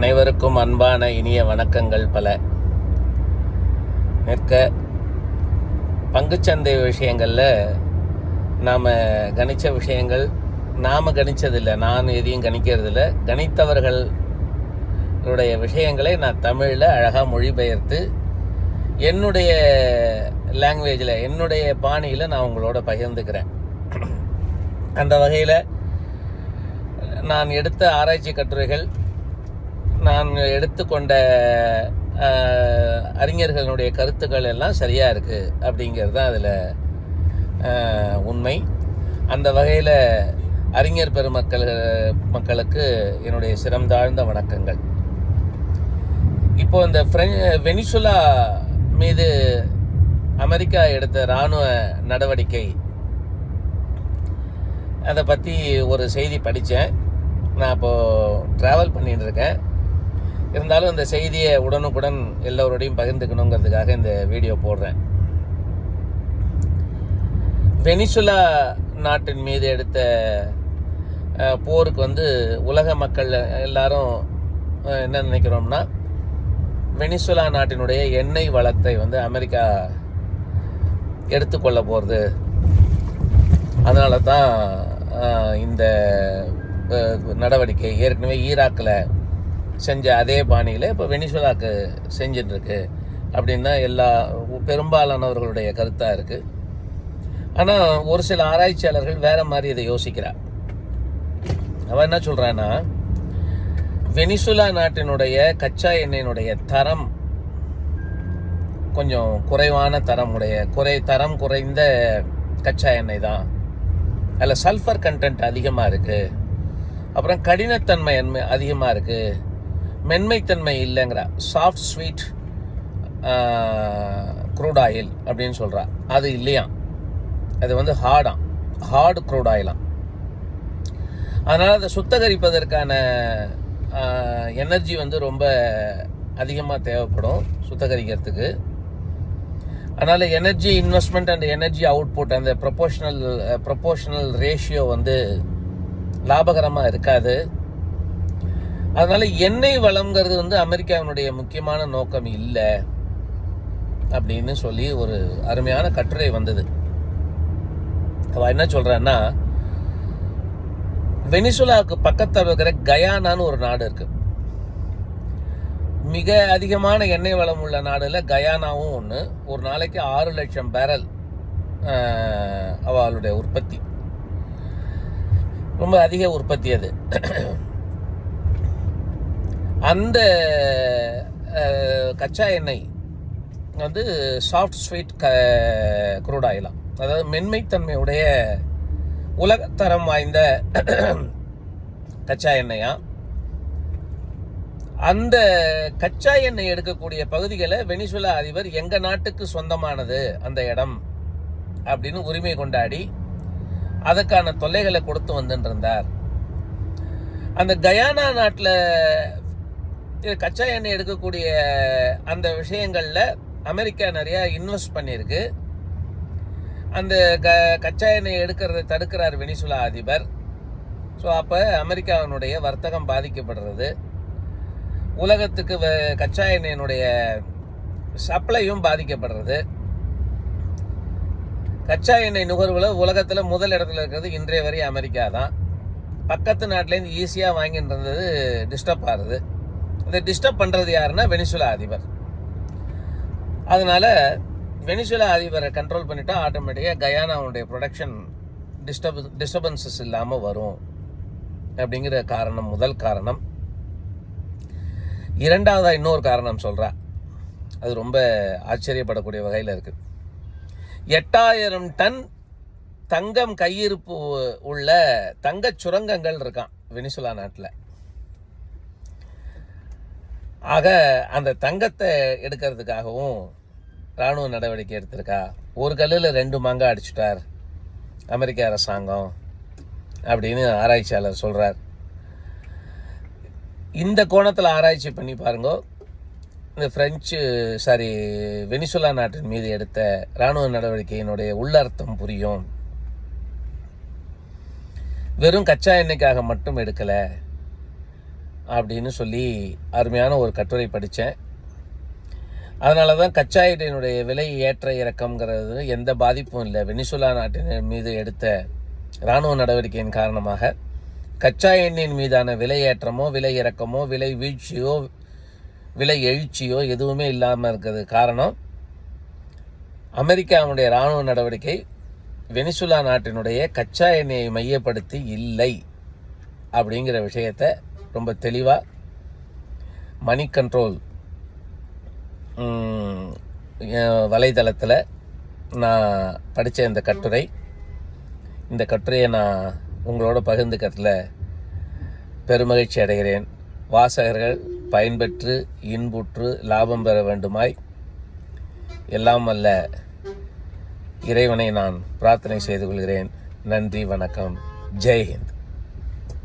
அனைவருக்கும் அன்பான இனிய வணக்கங்கள் பல. நிற்க பங்குச்சந்தை விஷயங்களில் நாம் கணித்த விஷயங்கள் நாம் கணித்ததில்லை நான் எதையும் கணிக்கிறதில்ல. கணித்தவர்களுடைய விஷயங்களை நான் தமிழில் அழகாக மொழிபெயர்த்து என்னுடைய லாங்குவேஜில் என்னுடைய பாணியில் நான் உங்களோட பகிர்ந்துக்கிறேன். அந்த வகையில் நான் எடுத்த ஆராய்ச்சி கட்டுரைகள் நான் எடுத்துக்கொண்ட அறிஞர்களுடைய கருத்துக்கள் எல்லாம் சரியாக இருக்குது அப்படிங்கிறது தான் அதில் உண்மை. அந்த வகையில் அறிஞர் பெருமக்கள் மக்களுக்கு என்னுடைய சிறந்தாழ்ந்த வணக்கங்கள். இப்போ இந்த ஃப்ரெஞ் வெனிசுலா மீது அமெரிக்கா எடுத்த இராணுவ நடவடிக்கை அதை பற்றி ஒரு செய்தி படித்தேன் நான் இப்போது ட்ராவல் பண்ணிகிட்டு இருக்கேன். இருந்தாலும் இந்த செய்தியை உடனுக்குடன் எல்லோரோடையும் பகிர்ந்துக்கணுங்கிறதுக்காக இந்த வீடியோ போடுறேன். வெனிசுலா நாட்டின் மீது எடுத்த போருக்கு வந்து உலக மக்கள் எல்லாரும் என்ன நினைக்கிறோம்னா வெனிசுலா நாட்டினுடைய எண்ணெய் வளத்தை வந்து அமெரிக்கா எடுத்துக்கொள்ள போகிறது அதனால தான் இந்த நடவடிக்கை ஏற்கனவே ஈராக்கில் செஞ்ச அதே பாணியில் இப்போ வெனிசுலாக்கு செஞ்சிட்ருக்கு அப்படின்னு தான் எல்லா பெரும்பாலானவர்களுடைய கருத்தாக இருக்குது ஆனால் ஒரு சில ஆராய்ச்சியாளர்கள் வேறு மாதிரி இதை யோசிக்கிறார். அவன் என்ன சொல்கிறான்னா வெனிசுலா நாட்டினுடைய கச்சா எண்ணெயினுடைய தரம் கொஞ்சம் குறைவான தரம் உடைய குறை தரம் குறைந்த கச்சா எண்ணெய் தான். அதில் சல்ஃபர் கண்டென்ட் அதிகமாக இருக்குது அப்புறம் கடினத்தன்மை என்மை அதிகமாக இருக்குது மென்மைத்தன்மை இல்லைங்கிறா சாஃப்ட் ஸ்வீட் க்ரூட் ஆயில் அப்படின்னு சொல்கிறா அது இல்லையா அது வந்து ஹார்டாம் ஹார்டு க்ரூட் ஆயிலாம் அதனால் அதை சுத்தகரிப்பதற்கான எனர்ஜி வந்து ரொம்ப அதிகமாக தேவைப்படும் சுத்தகரிக்கிறதுக்கு. அதனால் energy investment and energy output அந்த ப்ரொபோஷனல் ப்ரொபோஷனல் ரேஷியோ வந்து லாபகரமாக இருக்காது. அதனால எண்ணெய் வளம்ங்கிறது வந்து அமெரிக்காவினுடைய முக்கியமான நோக்கம் இல்லை அப்படின்னு சொல்லி ஒரு அருமையான கட்டுரை வந்தது. அவ என்ன சொல்றான்னா வெனிசுலாவுக்கு பக்கத்தில் இருக்கிற கயானான்னு ஒரு நாடு இருக்கு. மிக அதிகமான எண்ணெய் வளம் உள்ள நாடுல கயானாவும் ஒன்று ஒரு நாளைக்கு ஆறு லட்சம் பேரல் அவளுடைய உற்பத்தி. ரொம்ப அதிக உற்பத்தி அது. அந்த கச்சா எண்ணெய் வந்து சாஃப்ட் ஸ்வீட் க குரூட் ஆயிலாம். அதாவது மென்மைத்தன்மையுடைய உலகத்தரம் வாய்ந்த கச்சா எண்ணெயா? அந்த கச்சா எண்ணெய் எடுக்கக்கூடிய பகுதிகளை வெனிசுலா அதிபர் எங்கள் நாட்டுக்கு சொந்தமானது அந்த இடம் அப்படின்னு உரிமை கொண்டாடி அதற்கான தொல்லைகளை கொடுத்து வந்துட்டு இருந்தார் அந்த கயானா நாட்டில் கச்சா எண்ணெய் எடுக்கக்கூடிய அந்த விஷயங்களில் அமெரிக்கா நிறையா இன்வெஸ்ட் பண்ணியிருக்கு. அந்த க கச்சா எண்ணெய் எடுக்கிறத தடுக்கிறார் வெனிசுலா அதிபர். ஸோ அப்போ அமெரிக்காவினுடைய வர்த்தகம் பாதிக்கப்படுறது. உலகத்துக்கு வ- கச்சா எண்ணெயினுடைய சப்ளையும் பாதிக்கப்படுறது. கச்சா எண்ணெய் நுகர்வில் உலகத்தில் முதல் இடத்துல இருக்கிறது இன்றைய வரை அமெரிக்கா தான். பக்கத்து நாட்டிலேருந்து ஈஸியாக வாங்கிட்டு இருந்தது டிஸ்டர்ப் ஆகுது. இந்த டிஸ்டர்ப் பண்ணுறது யாருன்னா வெனிசுலா அதிபர். அதனால் வெனிசுலா அதிபரை கண்ட்ரோல் பண்ணிட்டா ஆட்டோமேட்டிக்காக கயானாவுடைய ப்ரொடக்ஷன் டிஸ்டர்ப் டிஸ்டர்பன்சஸ் இல்லாமல் வரும். அப்படிங்கிற காரணம் முதல் காரணம். இரண்டாவதாக இன்னொரு காரணம் சொல்கிறா அது ரொம்ப ஆச்சரியப்படக்கூடிய வகையில் இருக்குது எட்டாயிரம் டன் தங்கம் கையிருப்பு உள்ள தங்கச் சுரங்கங்கள் இருக்கான் வெனிசுலா நாட்டில். ஆக அந்த தங்கத்தை எடுக்கிறதுக்காகவும் இராணுவ நடவடிக்கை எடுத்திருக்கா? ஒரு கல்லில் ரெண்டு மாங்காய் அடிச்சுட்டார் அமெரிக்க அரசாங்கம் அப்படின்னு ஆராய்ச்சியாளர் சொல்கிறார் இந்த கோணத்தில் ஆராய்ச்சி பண்ணி பாருங்க. இந்த பிரெஞ்சு சாரி வெனிசுலா நாட்டின் மீது எடுத்த இராணுவ நடவடிக்கையினுடைய உள்ளர்த்தம் புரியும். வெறும் கச்சா எண்ணெய்க்காக மட்டும் எடுக்கலை. அப்படின்னு சொல்லி அருமையான ஒரு கட்டுரை படித்தேன். அதனால தான் கச்சா எண்ணெயினுடைய விலை ஏற்ற இறக்கம்ங்கிறது எந்த பாதிப்பும் இல்லை. வெனிசுலா நாட்டின் மீது எடுத்த இராணுவ நடவடிக்கையின் காரணமாக கச்சா எண்ணெயின் மீதான விலை ஏற்றமோ விலை இறக்கமோ விலை வீழ்ச்சியோ விலை எழுச்சியோ எதுவுமே இல்லாமல் இருக்கிறது காரணம் அமெரிக்காவுடைய இராணுவ நடவடிக்கை வெனிசுலா நாட்டினுடைய கச்சா எண்ணெயை மையப்படுத்தி இல்லை அப்படிங்கிற விஷயத்த ரொம்ப தெளிவாக மணி கண்ட்ரோல் வலைதளத்தில் நான் படித்த இந்த கட்டுரை. இந்த கட்டுரையை நான் உங்களோட பகிர்ந்துக்கிறதுல பெருமகிழ்ச்சி அடைகிறேன். வாசகர்கள் பயன்பெற்று இன்புற்று லாபம் பெற வேண்டுமாய் எல்லாம் அல்ல இறைவனை நான் பிரார்த்தனை செய்து கொள்கிறேன். நன்றி வணக்கம். ஜெய்ஹிந்த்